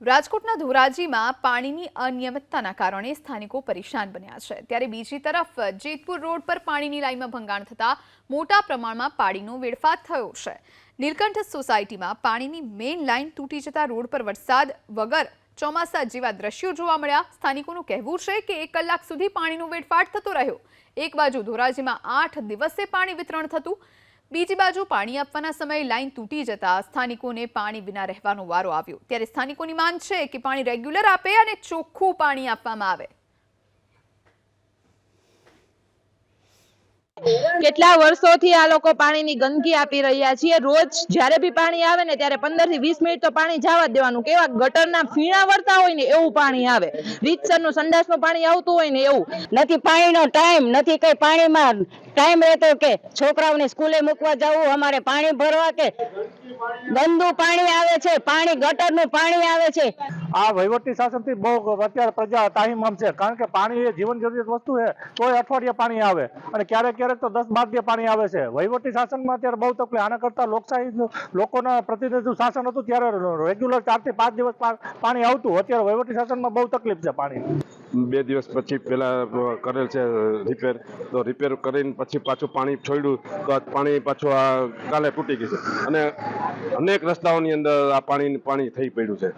રાજકોટના ધોરાજીમાં પાણીની અનિયમિતતાના કારણે સ્થાનિકો પરેશાન બન્યા છે. ત્યારે બીજી તરફ, જેતપુર રોડ પર પાણીની લાઈનમાં ભંગાણ થતા મોટા પ્રમાણમાં પાણીનો વેડફાટ થયો છે. નીલકંઠ સોસાયટીમાં પાણીની મેઇન લાઇન તૂટી જતા રોડ પર વરસાદ વગર ચોમાસા જેવા દ્રશ્યો જોવા મળ્યા. સ્થાનિકોનું કહેવું છે કે એક કલાક સુધી પાણીનો વેડફાટ થતો રહ્યો. એક બાજુ ધોરાજીમાં આઠ દિવસે પાણી વિતરણ થતું. બીજી બાજુ પાણી આપવાના સમયે લાઈન તૂટી જતા સ્થાનિકોને પાણી વિના રહેવાનો વારો આવ્યો. ત્યારે સ્થાનિકોની માંગ છે કે પાણી રેગ્યુલર આપે અને ચોખ્ખું પાણી આપવામાં આવે. કેટલા વર્ષોથી આ લોકો પાણીની ગંદકી આપી રહ્યા છીએ? રોજ જ્યારે બી પાણી આવે ને ત્યારે પંદરથી વીસ મિનિટ તો પાણી જવા દેવાનું. કેવા ગટરના ફીણા વળતા હોય ને એવું પાણી આવે. રીતસરનું સંડાસનું પાણી આવતું હોય ને એવું. નથી, પાણીનો ટાઈમ નથી કઈ પાણીમાં ટાઈમ રહેતો કે છોકરાઓને સ્કૂલે મૂકવા જવું, અમારે પાણી ભરવા કે ગંદુ પાણી આવે છે, પાણી ગટરનું પાણી આવે છે. આ વહીવટી શાસનથી બહુ અત્યારે પ્રજા તાહીમામ છે. કારણ કે પાણી એ જીવન જરૂરિયાત વસ્તુ છે. તોય અઠવાડિયે પાણી આવે. અને ક્યારેક ક્યારેક તો દસ બાર પાણી આવે છે. વહીવટી શાસનમાં અત્યારે બહુ તકલીફ. આના કરતાં લોકશાહી લોકોના પ્રતિનિધિ શાસન હતું ત્યારે રેગ્યુલર ચારથી પાંચ દિવસ પાણી આવતું. અત્યારે વહીવટી શાસનમાં બહુ તકલીફ છે પાણી. બે દિવસ પછી પેલા કરેલ છે રિપેર તો રિપેર કરીને પછી પાછું પાણી છોડ્યું. તો પાણી પાછું આ કાલે તૂટી ગયું છે. અને અનેક રસ્તાઓની અંદર આ પાણી પાણી થઈ પડ્યું છે.